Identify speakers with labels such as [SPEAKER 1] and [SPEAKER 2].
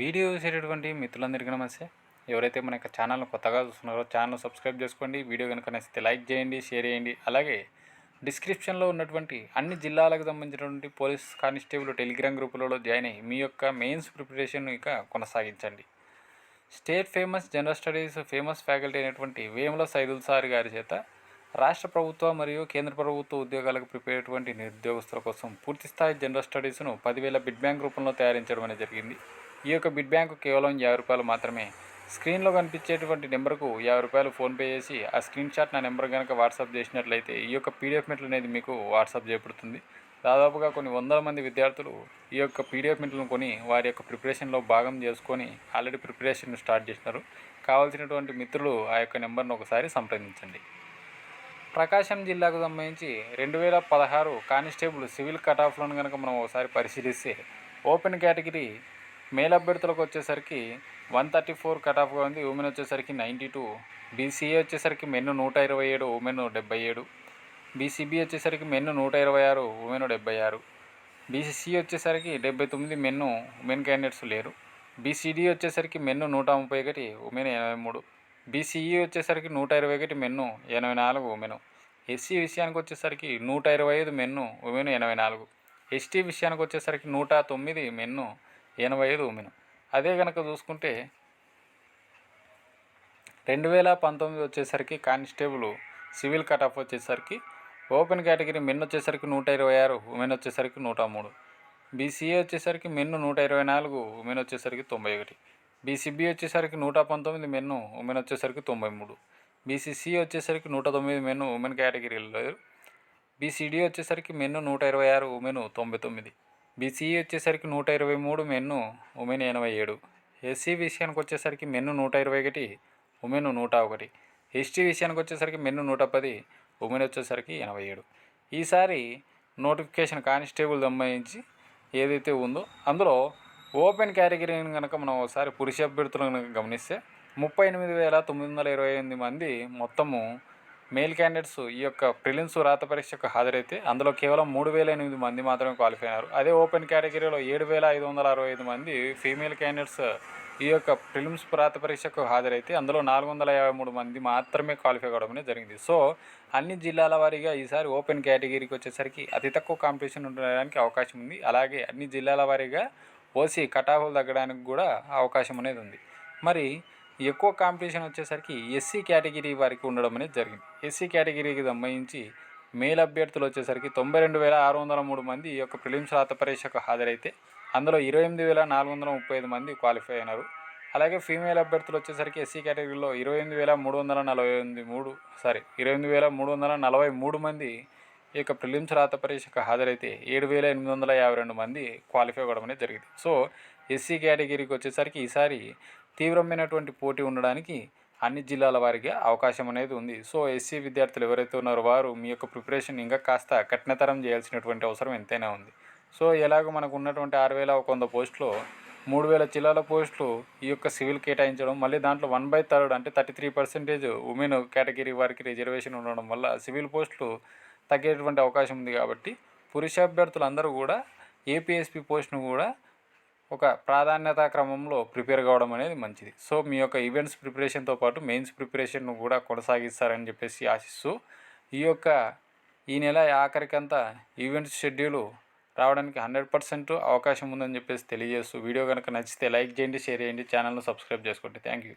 [SPEAKER 1] Video చూసేటటువంటి మిత్రులందరికీ నమస్తే. ఎవరైతే మన యొక్క ఛానల్ను కొత్తగా చూస్తున్నారో ఛానల్ సబ్స్క్రైబ్ చేసుకోండి. వీడియో కనుక నచ్చితే లైక్ చేయండి షేర్ చేయండి. అలాగే డిస్క్రిప్షన్లో ఉన్నటువంటి అన్ని జిల్లాలకు సంబంధించినటువంటి పోలీస్ కానిస్టేబుల్ టెలిగ్రామ్ గ్రూపులలో జాయిన్ అయ్యి మీ యొక్క మెయిన్స్ ప్రిపరేషన్ ఇక కొనసాగించండి. State famous general studies famous faculty అయినటువంటి వేముల సైదుల్ సార్ గారి చేత రాష్ట్ర ప్రభుత్వ మరియు కేంద్ర ప్రభుత్వ ఉద్యోగాలకు ప్రిపేర్ అటువంటి నిరుద్యోగస్తుల కోసం పూర్తిస్థాయి జనరల్ స్టడీస్ను పదివేల బిడ్ బ్యాంక్ రూపంలో తయారించడం అనేది జరిగింది. ఈ యొక్క బిడ్ బ్యాంకు కేవలం యాభై రూపాయలు మాత్రమే. స్క్రీన్లో కనిపించేటువంటి నెంబర్కు యాభై రూపాయలు ఫోన్పే చేసి ఆ స్క్రీన్ షాట్ నా నెంబర్ కనుక వాట్సాప్ చేసినట్లయితే ఈ యొక్క పీడిఎఫ్ మెట్లు అనేది మీకు వాట్సాప్ చేయబడుతుంది. దాదాపుగా కొన్ని వందల మంది విద్యార్థులు ఈ యొక్క పీడిఎఫ్ మెట్లను కొని వారి యొక్క ప్రిపరేషన్లో భాగం చేసుకొని ఆల్రెడీ ప్రిపరేషన్ స్టార్ట్ చేసినారు. కావాల్సినటువంటి మిత్రులు ఆ యొక్క నెంబర్ను ఒకసారి సంప్రదించండి. ప్రకాశం జిల్లాకు సంబంధించి రెండు వేల పదహారు కానిస్టేబుల్ సివిల్ కట్ ఆఫ్లను కనుక మనం ఒకసారి పరిశీలిస్తే ఓపెన్ కేటగిరీ మేల్ అభ్యర్థులకు వచ్చేసరికి వన్ థర్టీ ఫోర్ కట్ ఆఫ్గా ఉంది. ఉమెన్ వచ్చేసరికి నైంటీ టూ బీసీఏ వచ్చేసరికి మెన్ నూట ఇరవై ఏడు ఉమెన్ డెబ్బై ఏడు. బీసీబీ వచ్చేసరికి మెన్ నూట ఇరవై ఆరు ఉమెన్ డెబ్బై ఆరు. బీసీసీ వచ్చేసరికి డెబ్బై తొమ్మిది మెన్ను ఉమెన్ క్యాండిడేట్స్ లేరు. బీసీడీ వచ్చేసరికి మెన్ను నూట ముప్పై ఒకటి ఉమెన్ ఎనభై మూడు. బీసీఈ వచ్చేసరికి నూట ఇరవై ఒకటి మెన్ను ఎనభై నాలుగు ఉమెను ఎస్సీ విషయానికి వచ్చేసరికి నూట ఇరవై ఐదు మెన్ను ఉమెన్ ఎనభై నాలుగు. ఎస్టీ విషయానికి వచ్చేసరికి నూట తొమ్మిది మెన్ను ఎనభై ఐదు ఉమెన్ అదే కనుక చూసుకుంటే రెండు వేల పంతొమ్మిది వచ్చేసరికి కానిస్టేబుల్ సివిల్ కట్ ఆఫ్ వచ్చేసరికి ఓపెన్ కేటగిరీ మెన్ వచ్చేసరికి నూట ఇరవై ఆరు ఉమెన్ వచ్చేసరికి నూట మూడు. బీసీఏ వచ్చేసరికి మెన్ను నూట ఇరవై నాలుగు ఉమెన్ వచ్చేసరికి తొంభై ఒకటి. బీసీబీ వచ్చేసరికి నూట పంతొమ్మిది మెన్ను ఉమెన్ వచ్చేసరికి తొంభై మూడు. బీసీసీ వచ్చేసరికి నూట తొమ్మిది మెన్ను ఉమెన్ కేటగిరీలో బీసీడీ వచ్చేసరికి మెన్ను నూట ఇరవై ఆరు ఉమెన్ తొంభై తొమ్మిది. బీసీఈ వచ్చేసరికి నూట ఇరవై మూడు మెన్ను ఉమెన్ ఎనభై ఏడు. ఎస్సీ విషయానికి వచ్చేసరికి మెన్ను నూట ఇరవై ఒకటి ఉమెన్ నూట ఒకటి. ఎస్టీ విషయానికి వచ్చేసరికి మెన్ను నూట పది ఉమెన్ వచ్చేసరికి ఎనభై ఏడు. ఈసారి నోటిఫికేషన్ కానిస్టేబుల్ సంబంధించి ఏదైతే ఉందో అందులో ఓపెన్ కేటగిరీని కనుక మనం ఒకసారి పురుష అభ్యర్థులను గమనిస్తే ముప్పై ఎనిమిది వేల తొమ్మిది వందల ఇరవై ఎనిమిది మంది మొత్తము మేల్ క్యాండిడేట్స్ ఈ యొక్క ప్రిలిమ్స్ రాత పరీక్షకు హాజరైతే అందులో కేవలం మూడు వేల ఎనిమిది మంది మాత్రమే క్వాలిఫై అయ్యారు అదే ఓపెన్ కేటగిరీలో ఏడు వేల ఐదు వందల అరవై ఐదు మంది ఫీమేల్ క్యాండిడేట్స్ ఈ యొక్క ప్రిలిమ్స్ ప్రాత పరీక్షకు హాజరైతే అందులో నాలుగు వందల యాభై మూడు మంది మాత్రమే క్వాలిఫై కావడం జరిగింది. సో అన్ని జిల్లాల వారీగా ఈసారి ఓపెన్ కేటగిరీకి వచ్చేసరికి అతి తక్కువ కాంపిటీషన్ ఉండడానికి అవకాశం ఉంది. అలాగే అన్ని జిల్లాల వారీగా ఓసీ కటాహులు తగ్గడానికి కూడా అవకాశం అనేది ఉంది. మరి ఎక్కువ కాంపిటీషన్ వచ్చేసరికి ఎస్సీ కేటగిరీ వారికి ఉండడం అనేది జరిగింది. ఎస్సీ కేటగిరీకి సంబంధించి మేల్ అభ్యర్థులు వచ్చేసరికి తొంభై రెండు వేల ఆరు వందల మూడు మంది ఈ యొక్క ప్రిలిమ్స్ రాత పరీక్షకు హాజరైతే అందులో ఇరవై ఎనిమిది వేల నాలుగు వందల ముప్పై ఐదు మంది క్వాలిఫై అయినారు. అలాగే ఫీమేల్ అభ్యర్థులు వచ్చేసరికి ఎస్సీ కేటగిరీలో ఇరవై ఎనిమిది వేల మూడు వందల నలభై ఎనిమిది మూడు సారీ ఇరవై ఎనిమిది వేల మూడు వందల నలభై మూడు మంది ఈ యొక్క ప్రిలిమ్స్ రాత పరీక్షకు హాజరైతే ఏడు వేల ఎనిమిది వందల యాభై రెండు మంది క్వాలిఫై అవ్వడం అనేది జరిగింది. సో ఎస్సీ కేటగిరీకి వచ్చేసరికి ఈసారి తీవ్రమైనటువంటి పోటీ ఉండడానికి అన్ని జిల్లాల వారికి అవకాశం అనేది ఉంది. సో ఎస్సీ విద్యార్థులు ఎవరైతే ఉన్నారో వారు మీ యొక్క ప్రిపరేషన్ ఇంకా కాస్త కఠినతరం చేయాల్సినటువంటి అవసరం ఎంతైనా ఉంది. సో ఎలాగో మనకు ఉన్నటువంటి ఆరు వేల ఒక వంద పోస్టులో మూడు వేల జిల్లాల పోస్టులు ఈ యొక్క సివిల్ కేటాయించడం మళ్ళీ దాంట్లో వన్ బై థర్డ్ అంటే thirty three percentage women category వారికి రిజర్వేషన్ ఉండడం వల్ల సివిల్ పోస్టులు తగ్గేటువంటి అవకాశం ఉంది కాబట్టి పురుష అభ్యర్థులు అందరూ కూడా ఏపీఎస్పీ పోస్ట్ను కూడా ఒక ప్రాధాన్యత క్రమంలో ప్రిపేర్ కావడం అనేది మంచిది. సో మీ యొక్క ఈవెంట్స్ ప్రిపరేషన్తో పాటు మెయిన్స్ ప్రిపరేషన్ను కూడా కొనసాగిస్తారని చెప్పేసి ఆశిస్తూ ఈ యొక్క ఈ నెల ఆఖరికంతా ఈవెంట్స్ షెడ్యూలు రావడానికి హండ్రెడ్ పర్సెంట్ అవకాశం ఉందని చెప్పేసి తెలియజేస్తూ వీడియో కనుక నచ్చితే లైక్ చేయండి షేర్ చేయండి ఛానల్ను సబ్స్క్రైబ్ చేసుకోండి. Thank you